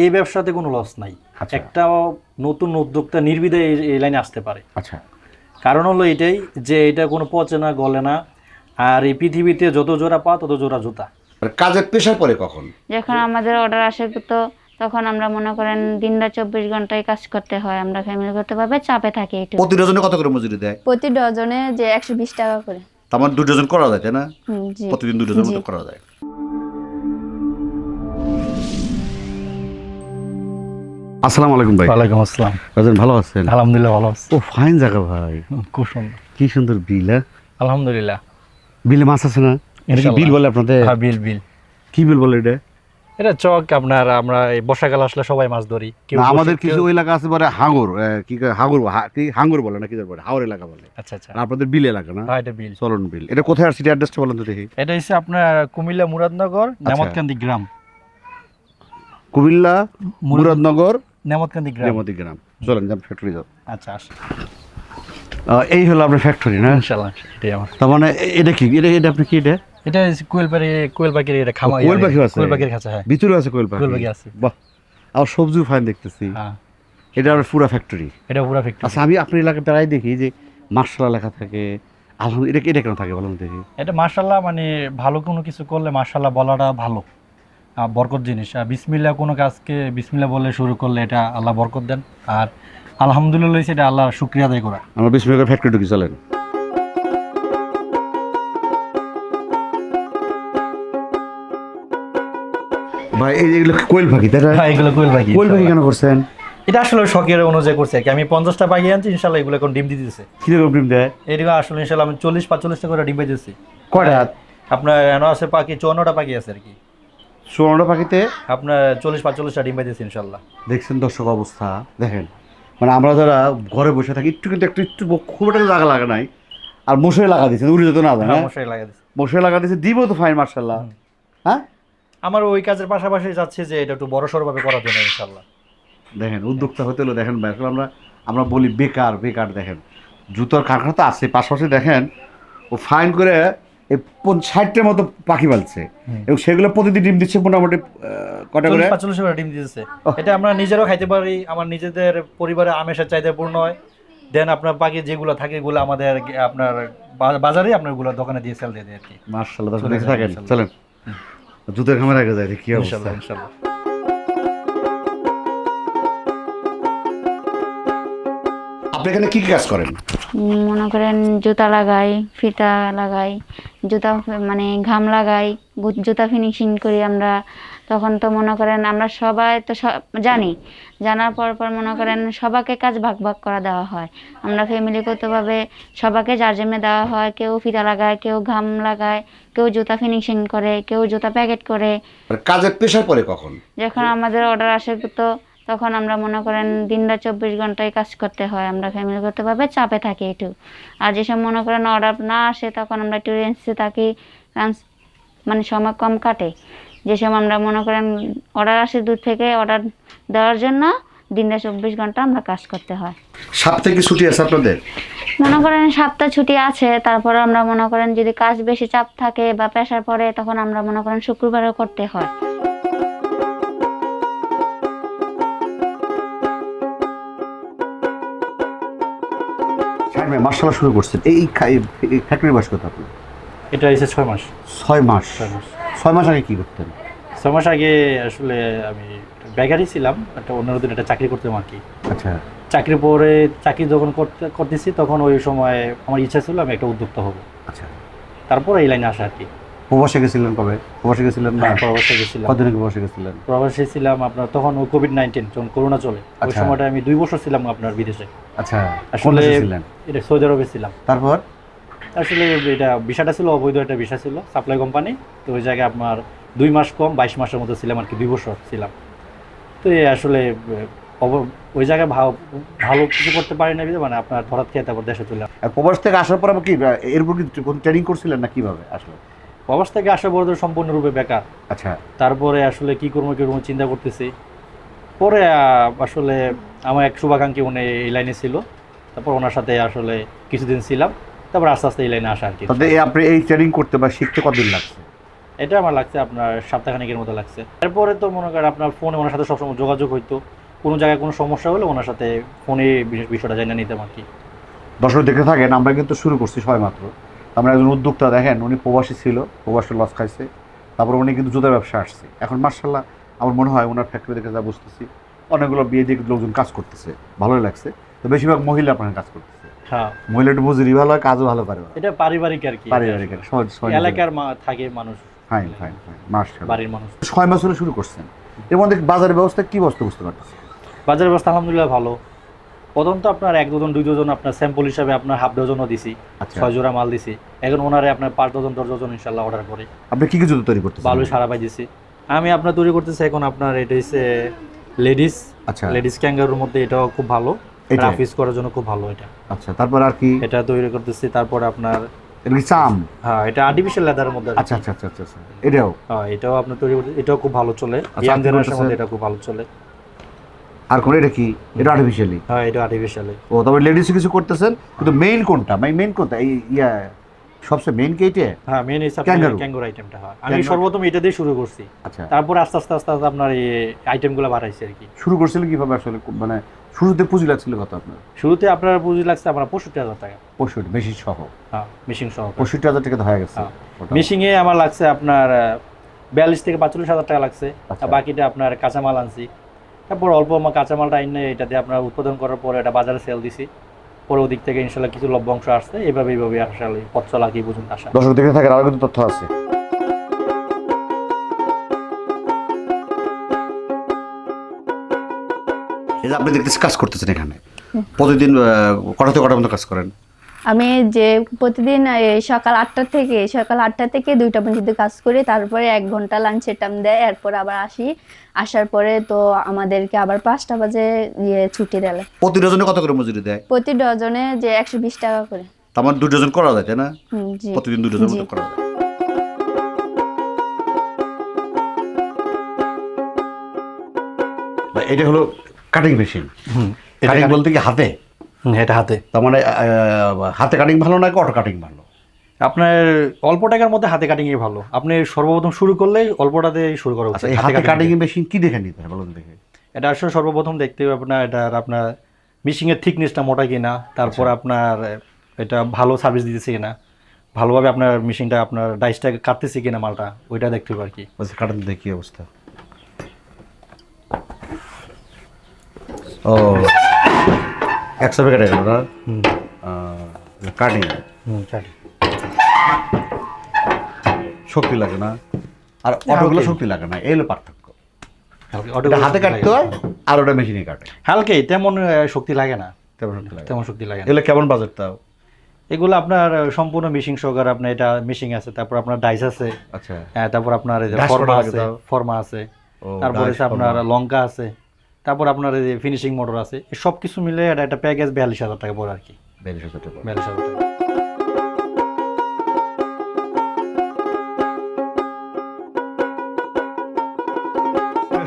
এই ব্যবসাতে কোনো লস নাই। আচ্ছা। একটা নতুন উদ্যোক্তা নির্বিধে এই- এই লাইনে আসতে পারে। আচ্ছা। কারণ হলো এটাই যে এটা কোনো পচে না গলে না আর এই পৃথিবীতে যত জোড়া পা তত জোড়া জুতা। কাজের পেশার পরে কখন? যখন আমাদের অর্ডার আসে তো তখন আমরা মনে করেন দিনটা চব্বিশ ঘন্টায় কাজ করতে হয় আমরা ফ্যামিলিগতভাবে চাপে থাকি একটু। প্রতি ডজনে কত করে মজুরি দেয়? প্রতি ডজনে যে একশো বিশ টাকা করে। তার মানে দু ডজন করা যায় তাই না? প্রতিদিন দু ডজন মতো করা যায়। আসসালামু আলাইকুম ভাই। ওয়ালাইকুম আসসালাম। রাজন ভালো আছেন? আলহামদুলিল্লাহ ভালো আছি। ও ফাইন জায়গা ভাই। খুব সুন্দর। কি সুন্দর বিল হ্যাঁ? আলহামদুলিল্লাহ। বিলে মাছ আছে না? এটা বিল বলে আপনাদের? হ্যাঁ বিল বিল। কি বিল বলে এটা? এটা চক আপনার আমরা এই বর্ষাকাল আসলে সবাই মাছ ধরি। আমাদের কিছু এলাকা আছে বলে হাঙ্গর কি কয়, হাঙ্গর হা- কি হাঙ্গর বলে না কি বলে হাওর এলাকা বলে। আচ্ছা আচ্ছা। আপনাদের বিল এলাকা না? হ্যাঁ এটা বিল। চলন বিল। এটা কোথায় আসছে অ্যাড্রেসটা বলেন তো দেখি। এটা হচ্ছে আপনার কুমিল্লা মুরাদনগর আচ্ছা। নেমতকান্দি গ্রাম। কুমিল্লা মুরাদনগর নেমতকান্দি গ্রাম। নেমতি গ্রাম। চলেন যান ফ্যাক্টরি যাও। আচ্ছা আস। এই হলো আপনার ফ্যাক্টরি না? ইনশাআল্লাহ এটাই আমার। তার মানে এটা কি? এটা এটা আপনি কি এটা? এটা হচ্ছে কোয়েল পাখি কোয়েল পাখির এটা কোয়েল আছে? কোয়েল পাখির কাছে হ্যাঁ। ভিতরে আছে কোয়েল পাখি কোয়েল পাখি আছে। বাহ। আর সবজিও ফাইন দেখতেছি। হ্যাঁ। এটা আপনার পুরা ফ্যাক্টরি এটা পুরো ফ্যাক্টরি আচ্ছা আমি আপনার এলাকায় প্রায় দেখি যে মার্শাল লেখা থাকে। আলহামদুলিল্লাহ এটা এটা কেন থাকে বলুন দেখি। এটা মার্শাল্লাহ মানে ভালো কোনো কিছু করলে মার্শাল্লাহ বলাটা ভালো। বরকত জিনিস। আর বিসমিল্লাহ কোনো কাজকে বিসমিল্লাহ বলে শুরু করলে এটা আল্লাহ বরকত দেন। আর আলহামদুলিল্লাহ সেটা আল্লাহ শুক্রিয়া আদায় করা। আমরা মিনিটের ফ্যাক্টরি ঢুকি চলেন। ভাই এই যেগুলো কোয়েল পাখি তাই না? হ্যাঁ এগুলো কোয়েল পাখি। কোয়েল পাখি কেন করছেন? এটা আসলে শখের অনুযায়ী করছে আর কি। আমি পঞ্চাশটা পাখি আনছি ইনশাল্লাহ এগুলো এখন ডিম দিতেছে। কীরকম ডিম দেয়? এদিকে আসলে ইনশাল্লাহ আমি চল্লিশ পাঁচচল্লিশটা করে ডিম পাইতেছি। কয়টা? আপনার এনো আছে পাখি চুয়ান্নটা পাখি আছে আর কি। চুয়ান্ন পাখিতে? আপনার চল্লিশ পাঁচচল্লিশটা ডিম পাইতেছি ইনশাল্লাহ। দেখছেন দর্শক অবস্থা দেখেন। মানে আমরা যারা ঘরে বসে থাকি একটু কিন্তু একটু একটু খুব একটা জায়গা লাগা নাই। আর মশারি লাগা দিচ্ছে উড়ে যেত না হ্যাঁ হ্যাঁ? মশাই লাগা দিচ্ছে মশারি লাগা দিচ্ছে দিব তো ফাইন মার্শাল্লাহ। হ্যাঁ? আমার ওই কাজের পাশাপাশি যাচ্ছে যে এটা একটু বড় সড়ভাবে করার জন্য ইনশাল্লাহ। দেখেন উদ্যোক্তা হতে হলো দেখেন ভাই আমরা আমরা বলি বেকার বেকার দেখেন। জুতোর কারখানা তো আছে পাশাপাশি দেখেন ও ফাইন করে এই ষাটটার মতো পাখি পালছে। এবং সেগুলো প্রতিদিন ডিম দিচ্ছে মোটামুটি কটা করে? চল্লিশ পাঁচচল্লিশ ডিম দিচ্ছে এটা আমরা নিজেরও খাইতে পারি আমার নিজেদের পরিবারে আমেষের চাহিদা পূর্ণ হয়। দেন আপনার বাকি যেগুলো থাকে এগুলো আমাদের আপনার বাজারে আপনার এগুলো দোকানে দিয়ে সেল দিয়ে দেয় আর কি। মার্শাল্লাহ থাকেন চলেন। জুতের খামার আগে যায় কি অবস্থা। ইনশাল্লাহ। আপনি এখানে কি কি কাজ করেন? মনে করেন জুতা লাগাই ফিতা লাগাই জুতা মানে ঘাম লাগাই জুতা ফিনিশিং করি আমরা। তখন তো মনে করেন আমরা সবাই তো জানি। জানার পর পর মনে করেন সবাকে কাজ ভাগ ভাগ করা দেওয়া হয়। আমরা ফ্যামিলিগতভাবে সবাইকে যার দেওয়া হয় কেউ ফিতা লাগায় কেউ ঘাম লাগায় কেউ জুতা ফিনিশিং করে কেউ জুতা প্যাকেট করে। কাজের পেশার পরে কখন? যখন আমাদের অর্ডার আসে তো তখন আমরা মনে করেন দিনটা চব্বিশ ঘন্টায় কাজ করতে হয় আমরা ফ্যামিলিগতভাবে চাপে থাকি একটু। আর যেসব মনে করেন অর্ডার না আসে তখন আমরা একটু রেঞ্জে থাকি মানে সময় কম কাটে। যেসব আমরা মনে করেন অর্ডার আসে দূর থেকে অর্ডার দেওয়ার জন্য দিনটা চব্বিশ ঘণ্টা আমরা কাজ করতে হয়। সাপ্তাহিক ছুটি আছে আপনাদের? মনে করেন সপ্তাহ ছুটি আছে তারপরে আমরা মনে করেন যদি কাজ বেশি চাপ থাকে বা প্রেশার পড়ে তখন আমরা মনে করেন শুক্রবারও করতে হয়। ভাই মার্শাল্লাহ শুরু করছেন। এই ফ্যাক্টরি বয়স কত আপনি এটা এসে ছয় মাস। ছয় মাস। ছয় মাস। আগে কি করতেন? ছয় মাস আগে আসলে আমি বেকারি ছিলাম একটা অন্য দিন একটা চাকরি করতাম আর কি। আচ্ছা। চাকরি পরে চাকরি যখন করতে করতেছি তখন ওই সময় আমার ইচ্ছা ছিল আমি একটা উদ্যোক্তা হব। আচ্ছা। তারপরে এই লাইনে আসা আর কি। প্রবাসে গেছিলেন কবে? প্রবাসে গেছিলেন না? হ্যাঁ, প্রবাসে গেছিলাম। কতদিন প্রবাসে গেছিলেন? প্রবাসে ছিলাম আপনার তখন কোভিড নাইন্টিন যখন করোনা চলে ওই আচ্ছা। সময়টা আমি দুই বছর ছিলাম আপনার বিদেশে। আচ্ছা আসলে ছিলেন? এটা সৌদি আরবে ছিলাম। তারপর? আসলে এটা ভিসাটা ছিল অবৈধ একটা ভিসা ছিল সাপ্লাই কোম্পানি তো ওই জায়গায় আপনার দুই মাস কম বাইশ মাসের মতো ছিলাম আর কি দুই বছর ছিলাম। তো এই আসলে ওই জায়গায় ভালো ভালো কিছু করতে পারি না বিধে মানে আপনার ধরাত খেয়ে তারপর দেশে চলে আর প্রবাস থেকে আসার পর আবার কি এরপর কি ট্রেনিং করছিলেন না কীভাবে আসলে? প্রবাস থেকে আসা বড় সম্পূর্ণরূপে বেকার। আচ্ছা। তারপরে আসলে কি করব কি করব চিন্তা করতেছি। পরে আসলে আমার এক শুভাকাঙ্ক্ষী উনি এই লাইনে ছিল। তারপর ওনার সাথে আসলে কিছুদিন ছিলাম। তারপর আস্তে আস্তে এই লাইনে আসা আর কি। আপনি এই ট্রেনিং করতে বা শিখতে কতদিন লাগছে? এটা আমার লাগছে আপনার সপ্তাহখানিকের মতো লাগছে। এরপরে তো মনে করেন আপনার ফোনে ওনার সাথে সবসময় যোগাযোগ হইতো। কোনো জায়গায় কোনো সমস্যা হলে ওনার সাথে ফোনে বিষয়টা জানিয়ে নিতাম আর কি। দর্শক দেখে থাকেন আমরা কিন্তু শুরু করছি সবাই মাত্র। আমরা একজন উদ্যোক্তা দেখেন উনি প্রবাসী ছিল প্রবাসী লস খাইছে। তারপর উনি কিন্তু জুতার ব্যবসা আসছে। এখন মার্শাল্লাহ আমার মনে হয় ওনার ফ্যাক্টরি দেখে যা বুঝতেছি অনেকগুলো বিয়ে দিয়ে লোকজন কাজ করতেছে ভালোই লাগছে। তো বেশিরভাগ মহিলা আপনার কাজ করতেছে। হ্যাঁ। মহিলা একটু ভালো কাজও ভালো ওরা। এটা পারিবারিক আর কি। পারিবারিক আর সহজ এলাকার থাকে মানুষ। ফাইন ফাইন ফাইন মার্শাল্লাহ বাড়ির মানুষ। ছয় মাস হলে শুরু করছেন। এর মধ্যে বাজারের ব্যবস্থা কি বস্তু বুঝতে পারতেছি বাজার ব্যবস্থা আলহামদুলিল্লাহ ভালো। প্রথম তো আপনার এক ডজন দুই ডজন আপনার স্যাম্পল হিসাবে আপনার হাফ ডজনও দিছি। আচ্ছা। ছয় জোড়া মাল দিছি। এখন ওনারে আপনার পাঁচ ডজন দশ ডজন ইনশাল্লাহ অর্ডার করে। আপনি কি কি জুতো তৈরি করতেছেন? ভালোই সারা পাই দিছি। আমি আপনার তৈরি করতেছি এখন আপনার এটা হচ্ছে লেডিস। আচ্ছা। লেডিস ক্যাঙ্গারুর মধ্যে এটাও খুব ভালো। এটা রাফিস করার জন্য খুব ভালো এটা। আচ্ছা তারপর আর কি? এটা তৈরি করতেছি তারপর আপনার হ্যাঁ এটা আর্টিফিশিয়াল লেদারের মধ্যে আচ্ছা আচ্ছা আচ্ছা আচ্ছা আচ্ছা। এটাও? হ্যাঁ এটাও আপনার তৈরি এটাও খুব ভালো চলে। আচ্ছা, ইয়াং জেনারেশনের মধ্যে এটা খুব ভালো চলে। আর কোন এটা কি? এটা আর্টিফিশিয়ালি হ্যাঁ এটা আর্টিফিশিয়াল ও তবে লেডিস কিছু করতেছেন কিন্তু মেইন কোনটা? মানে মেইন কোনটা? এই ইয়া সবচেয়ে মেইন কি এইটা? হ্যাঁ হিসাবে Kangaroo। ক্যাঙ্গুর আইটেমটা হয়। আমি সর্বপ্রথম এটা দিয়ে শুরু করছি। আচ্ছা। তারপর আস্তে আস্তে আস্তে আস্তে আপনার এই আইটেমগুলো বাড়াইছে আর কি। শুরু করছিলেন কীভাবে আসলে? মানে শুরুতে পুঁজি লাগছিল কত আপনার? শুরুতে আপনার পুঁজি লাগছে আমার পঁয়ষট্টি হাজার টাকা। পঁয়ষট্টি বেশি সহ? হ্যাঁ মিশিং সহ। পঁয়ষট্টি হাজার টাকা হয়ে গেছে। হ্যাঁ। ওটা। মিশিংয়ে আমার লাগছে আপনার বিয়াল্লিশ থেকে পাঁচচল্লিশ হাজার টাকা লাগছে। আচ্ছা। বাকিটা আপনার কাঁচামাল আনছি। তারপর অল্প আমার কাঁচামালটা এনে এটাতে আপনার উৎপাদন করার পরে এটা বাজারে সেল দিছি। পরে ওদিক থেকে ইনশাল্লাহ কিছু লভ্যাংশ আসছে এইভাবে এইভাবে আসলে পথ চলা কি পর্যন্ত আসা। দর্শক দেখে থাকেন আরও কিন্তু তথ্য আছে। এই যে আপনি দেখতেছি কাজ করতেছেন এখানে। প্রতিদিন আহ, কটা থেকে কটার মতো কাজ করেন? আমি যে প্রতিদিন এই সকাল আটটা থেকে সকাল আটটা থেকে দুইটা পর্যন্ত কাজ করি তারপরে এক ঘণ্টা লাঞ্চের টাইম দেয় এরপর আবার আসি। আসার পরে তো আমাদেরকে আবার পাঁচটা বাজে ইয়ে ছুটি দেয়। প্রতি ডজনে কত করে মজুরি দেয়? প্রতি ডজনে যে একশো বিশ টাকা করে। তার মানে দু ডজন করা যায় তাই না? প্রতিদিন দু ডজন করা যায়। এটা হলো কাটিং মেশিন কাটিং বলতে কি হাতে? এটা হাতে। তার মানে হাতে কাটিং ভালো নাকি অটো কাটিং ভালো? আপনার অল্প টাকার মধ্যে হাতে কাটিং ভালো। আপনি সর্বপ্রথম শুরু করলে অল্পটাতে শুরু করা আচ্ছা উচিত হাতে হাতে কাটিং মেশিন কি দেখে নিতে হয় বলুন দেখে? এটা আসলে সর্বপ্রথম দেখতে হবে আপনার এটার আপনার মিশিংয়ের থিকনেসটা মোটা কিনা তারপর আচ্ছা। আপনার এটা ভালো সার্ভিস দিতেছে কিনা ভালোভাবে আপনার মেশিনটা আপনার ডাইসটা কাটতেছে কিনা মালটা ওইটা দেখতে হবে আর কি। কাটাতে দেখি অবস্থা। ও একশো কেটে গেল না কাটিং। শক্তি লাগে না। আর অটোগুলো শক্তি লাগে না এই পার্থক্য। হাতে কাটতে হয় আর ওটা মেশিনে কাটে। হালকাই তেমন শক্তি লাগে না। তেমন শক্তি লাগে তেমন শক্তি লাগে এগুলো কেমন বাজেট তাও? এগুলো আপনার সম্পূর্ণ মিশিং সহকারে আপনার এটা মিশিং আছে তারপর আপনার ডাইস আছে। আচ্ছা। হ্যাঁ, তারপর আপনার এই যে Dash ফর্মা আছে? ফর্মা আছে। তারপরে আপনার লঙ্কা আছে। তারপর আপনার এই যে ফিনিশিং মোটর আছে সব কিছু মিলে এটা একটা প্যাকেজ বিয়াল্লিশ হাজার টাকা পড়ে আর কি। বিয়াল্লিশ হাজার টাকা। বিয়াল্লিশ হাজার টাকা।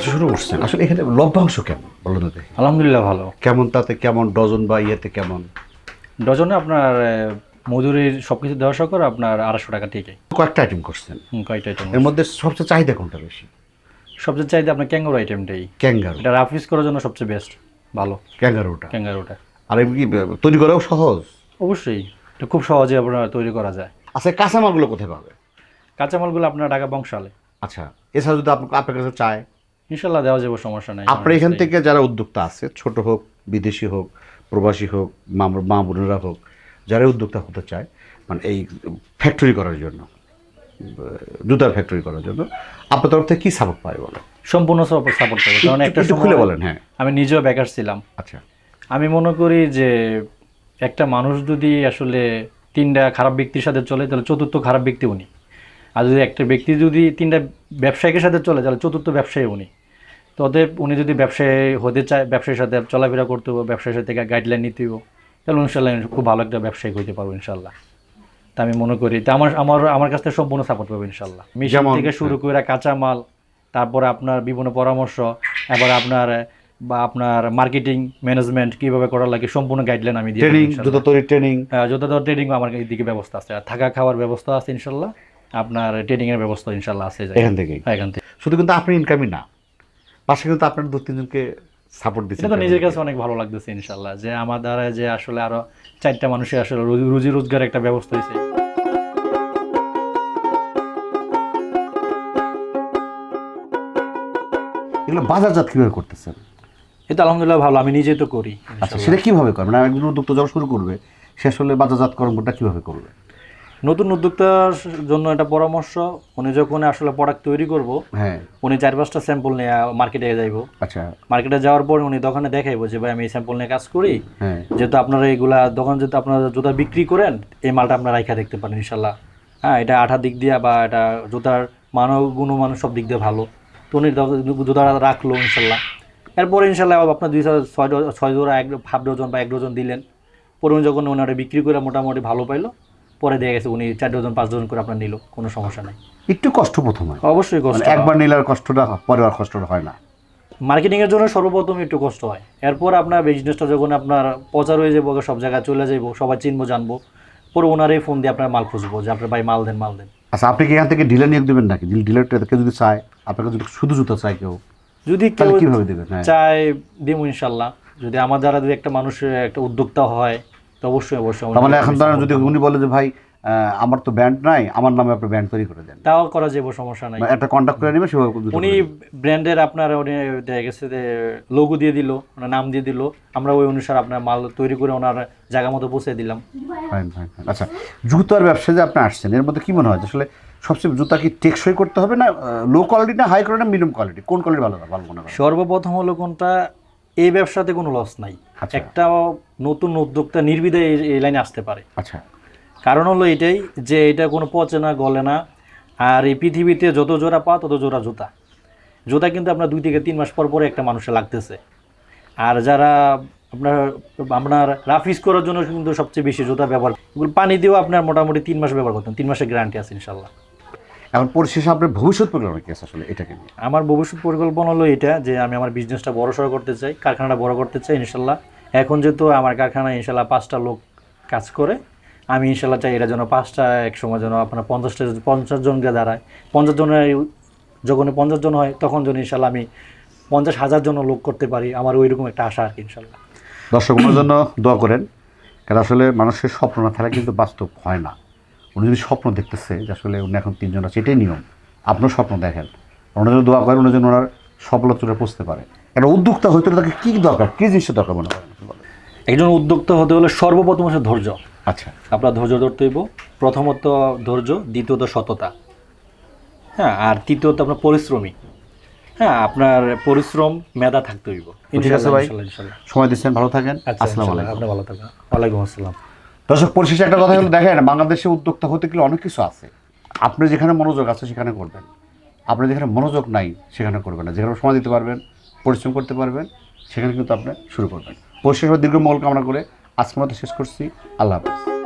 শুরু করছেন। আসলে এখানে লভ্যাংশ কেমন? বলুন আলহামদুলিল্লাহ ভালো। কেমন তাতে কেমন ডজন বা ইয়েতে কেমন? ডজনে আপনার মজুরির সব কিছু দেওয়া সহ করে আপনার আড়াইশো টাকা ঠিকই কয়েকটা আইটেম করছেন। কয়টা আইটেম এর মধ্যে সবচেয়ে চাহিদা কোনটা বেশি? সবচেয়ে চাইতে আপনার ক্যাঙ্গারো আইটেমটাই ক্যাঙ্গারু। এটা রাফিস করার জন্য সবচেয়ে বেস্ট ভালো। ক্যাঙ্গারুটা? ক্যাঙ্গারোটা। আর এমনি তৈরি করাও সহজ? অবশ্যই। এটা খুব সহজে আপনার তৈরি করা যায়। আচ্ছা কাঁচামালগুলো কোথায় পাবে? কাঁচামালগুলো আপনার ঢাকা বংশালে। আচ্ছা এছাড়া যদি আপনার আপনার কাছে চায়? ইনশাল্লাহ দেওয়া যাবে সমস্যা নাই। আপনার এখান থেকে যারা উদ্যোক্তা আছে ছোট হোক বিদেশি হোক প্রবাসী হোক মা বোনেরা হোক যারা উদ্যোক্তা হতে চায় মানে এই ফ্যাক্টরি করার জন্য। জুতার ফ্যাক্টরি করার জন্য। আপনার তরফ থেকে কী সাপোর্ট পায় বলো সম্পূর্ণ সাপোর্ট করবে কারণ একটা খুলে বলেন হ্যাঁ। আমি নিজেও বেকার ছিলাম। আচ্ছা। আমি মনে করি যে একটা মানুষ যদি আসলে তিনটা খারাপ ব্যক্তির সাথে চলে তাহলে চতুর্থ খারাপ ব্যক্তি উনি। আর যদি একটা ব্যক্তি যদি তিনটা ব্যবসায়ীকের সাথে চলে তাহলে চতুর্থ ব্যবসায়ী উনি। তো অতএব উনি যদি ব্যবসায়ী হতে চায় ব্যবসায়ীর সাথে চলাফেরা করতে হবে ব্যবসায়ীর সাথে গাইডলাইন নিতে হবে তাহলে ইনশাল্লাহ খুব ভালো একটা ব্যবসায়ী হতে পারব ইনশাল্লাহ তা আমি মনে করি। তা আমার আমার আমার কাছ থেকে সম্পূর্ণ সাপোর্ট পাবো ইনশাল্লাহ। মিশন থেকে শুরু করে কাঁচামাল তারপরে আপনার বিভিন্ন পরামর্শ এবার আপনার বা আপনার মার্কেটিং ম্যানেজমেন্ট কীভাবে করা লাগে সম্পূর্ণ গাইডলাইন আমি দিয়ে ট্রেনিং। জুতো তৈরি ট্রেনিং হ্যাঁ, যথাযথ ট্রেনিং আমার এদিকে ব্যবস্থা আছে। আর থাকা খাওয়ার ব্যবস্থা আছে ইনশাল্লাহ। আপনার ট্রেডিং এর ব্যবস্থা ইনশাল্লাহ আছে। এখান। থেকেই? হ্যাঁ, এখান থেকে। শুধু কিন্তু আপনি ইনকামই না। পাশে কিন্তু আপনার দু তিনজনকে সাপোর্ট দিচ্ছে এটা তো নিজের কাছে অনেক ভালো লাগতেছে ইনশাল্লাহ। যে আমার দ্বারা যে আসলে আরও চারটা মানুষের আসলে রুজি রোজগার একটা ব্যবস্থা হয়েছে। এগুলো বাজারজাত কীভাবে করতেছেন? এটা আলহামদুলিল্লাহ ভালো আমি নিজেই তো করি আচ্ছা। সেটা কীভাবে করবেন মানে একজন উদ্যোক্তা যখন শুরু করবে সে আসলে বাজারজাত কর্মটা কীভাবে করবে? নতুন উদ্যোক্তার জন্য একটা পরামর্শ উনি যখন আসলে প্রোডাক্ট তৈরি করব হ্যাঁ। উনি চার পাঁচটা স্যাম্পল নিয়ে মার্কেটে যাইবো। আচ্ছা। মার্কেটে যাওয়ার পর উনি দোকানে দেখাইবো যে ভাই আমি এই স্যাম্পল নিয়ে কাজ করি। হ্যাঁ। যেহেতু আপনারা এগুলা দোকান যেহেতু আপনারা জুতা বিক্রি করেন এই মালটা আপনারা রাইখা দেখতে পারেন ইনশাল্লাহ হ্যাঁ এটা আঠার দিক দিয়ে বা এটা জুতার মানব গুণমান সব দিক দিয়ে ভালো। উনি দ- রাখল ইনশাল্লাহ। এরপরে ইনশাল্লাহ আপনার দুই ছয়- ছয় জোড়া এক হাফ ডজন বা এক ডজন দিলেন। পরে উনি যখন ওনারা বিক্রি করে মোটামুটি ভালো পাইলো পরে দেখা গেছে উনি চার ডজন পাঁচ ডজন করে আপনার নিল কোনো সমস্যা নাই। একটু কষ্ট প্রথমে অবশ্যই কষ্ট মানে একবার নিলে আর কষ্টটা পরে আর কষ্টটা হয় না। মার্কেটিংয়ের জন্য সর্বপ্রথম একটু কষ্ট হয়। এরপর আপনার বিজনেসটা যখন আপনার প্রচার হয়ে যাব সব জায়গায় চলে যাব সবাই চিনবো জানব পরে ওনারই ফোন দিয়ে আপনার মাল খুঁজবো যে আপনার ভাই মাল দেন মাল দেন। আচ্ছা আপনি কি এখান থেকে ডিলার নিয়োগ দেবেন নাকি? ডিলারটা কেউ যদি চায় আপনাকে যদি শুধু জুতো চায় কেউ যদি কেউ কীভাবে দেবেন? হ্যাঁ। চায় দেবো ইনশাল্লাহ যদি আমার দ্বারা যদি একটা মানুষের একটা উদ্যোক্তা হয় তো অবশ্যই অবশ্যই। মানে এখন ধরেন যদি উনি বলে যে ভাই আমার তো ব্যান্ড নাই আমার নামে আপনি ব্যান্ড তৈরি করে দেন। তাও করা যাব সমস্যা নাই। মানে একটা কন্ট্যাক্ট করে নেবে সেভাবে উনি ব্র্যান্ডের আপনার উনি দেখা গেছে যে লোগো দিয়ে দিল ওনার নাম দিয়ে দিল। আমরা ওই অনুসারে আপনার মাল তৈরি করে ওনার জায়গা মতো পৌঁছে দিলাম। ফাইন ফাইন আচ্ছা জুতার ব্যবসায় যে আপনি আসছেন এর মধ্যে কি মনে হয় আসলে সবচেয়ে জুতা কি টেকসই করতে হবে না লো কোয়ালিটি না হাই কোয়ালিটি না মিডিয়াম কোয়ালিটি কোন কোয়ালিটি ভালো ভালো মনে হয়? সর্বপ্রথম হলো কোনটা এই ব্যবসাতে কোনো লস নাই। আচ্ছা। একটা নতুন উদ্যোক্তা নির্বিধে এই- এই লাইনে আসতে পারে। আচ্ছা। কারণ হলো এটাই যে এটা কোনো পচে না গলে না। আর এই পৃথিবীতে যত জোড়া পা তত জোড়া জুতা। জুতা কিন্তু আপনার দুই থেকে তিন মাস পর পরে একটা মানুষের লাগতেছে। আর যারা আপনার আপনার রাফিস করার জন্য কিন্তু সবচেয়ে বেশি জুতা ব্যবহার এগুলো পানি দিয়েও আপনার মোটামুটি তিন মাস ব্যবহার করতেন। তিন মাসের গ্যারান্টি আছে ইনশাল্লাহ এখন পরিশেষে আপনার ভবিষ্যৎ পরিকল্পনা কি আছে আসলে এটাকে নিয়ে? আমার ভবিষ্যৎ পরিকল্পনা হলো এটা যে আমি আমার বিজনেসটা বড় সড়ো করতে চাই কারখানাটা বড় করতে চাই ইনশাল্লাহ এখন যেহেতু আমার কারখানায় ইনশাল্লাহ পাঁচটা লোক কাজ করে আমি ইনশাল্লাহ চাই এরা যেন পাঁচটা এক সময় যেন আপনার পঞ্চাশটা পঞ্চাশ জনকে দাঁড়ায়। পঞ্চাশ জনের যখন পঞ্চাশ জন হয় তখন যেন ইনশাল্লাহ আমি পঞ্চাশ হাজার জন লোক করতে পারি। আমার ওই রকম একটা আশা আর কি ইনশাল্লাহ। দর্শকদের জন্য দোয়া করেন। কারণ আসলে মানুষের স্বপ্ন না থাকলে কিন্তু বাস্তব হয় না। উনি যদি স্বপ্ন দেখতেছে যে আসলে উনি এখন তিনজন আছে এটাই নিয়ম। আপনার স্বপ্ন দেখেন। ওনার জন্য দোয়া করেন ওনার জন্য ওনার সফলতা পৌঁছতে পারে। একটা উদ্যোক্তা হইতে হলে তাকে কী দরকার? কী জিনিসের দরকার মনে করেন? একজন উদ্যোক্তা হতে হলে সর্বপ্রথম হচ্ছে ধৈর্য। আচ্ছা আপনার ধৈর্য ধরতে হইব। প্রথমত ধৈর্য দ্বিতীয়ত সততা। হ্যাঁ আর তৃতীয়ত আপনার পরিশ্রমী হ্যাঁ আপনার পরিশ্রম মেধা থাকতে হইব। ঠিক আছে ভাই। সময় দিচ্ছেন ভালো থাকেন। আচ্ছা আসসালামু আলাইকুম। আপনি ভালো থাকবেন ওয়ালাইকুম আসসালাম। দর্শক পরিশেষে একটা কথা হলো দেখেন বাংলাদেশে উদ্যোক্তা হতে গেলে অনেক কিছু আছে। আপনি যেখানে মনোযোগ আছে সেখানে করবেন। আপনি যেখানে মনোযোগ নাই সেখানে করবেন না। যেখানে সময় দিতে পারবেন পরিশ্রম করতে পারবেন সেখানে কিন্তু আপনি শুরু করবেন। পরিশেষে দীর্ঘ মঙ্গল কামনা করে আজকের মতো শেষ করছি। আল্লাহ হাফেজ।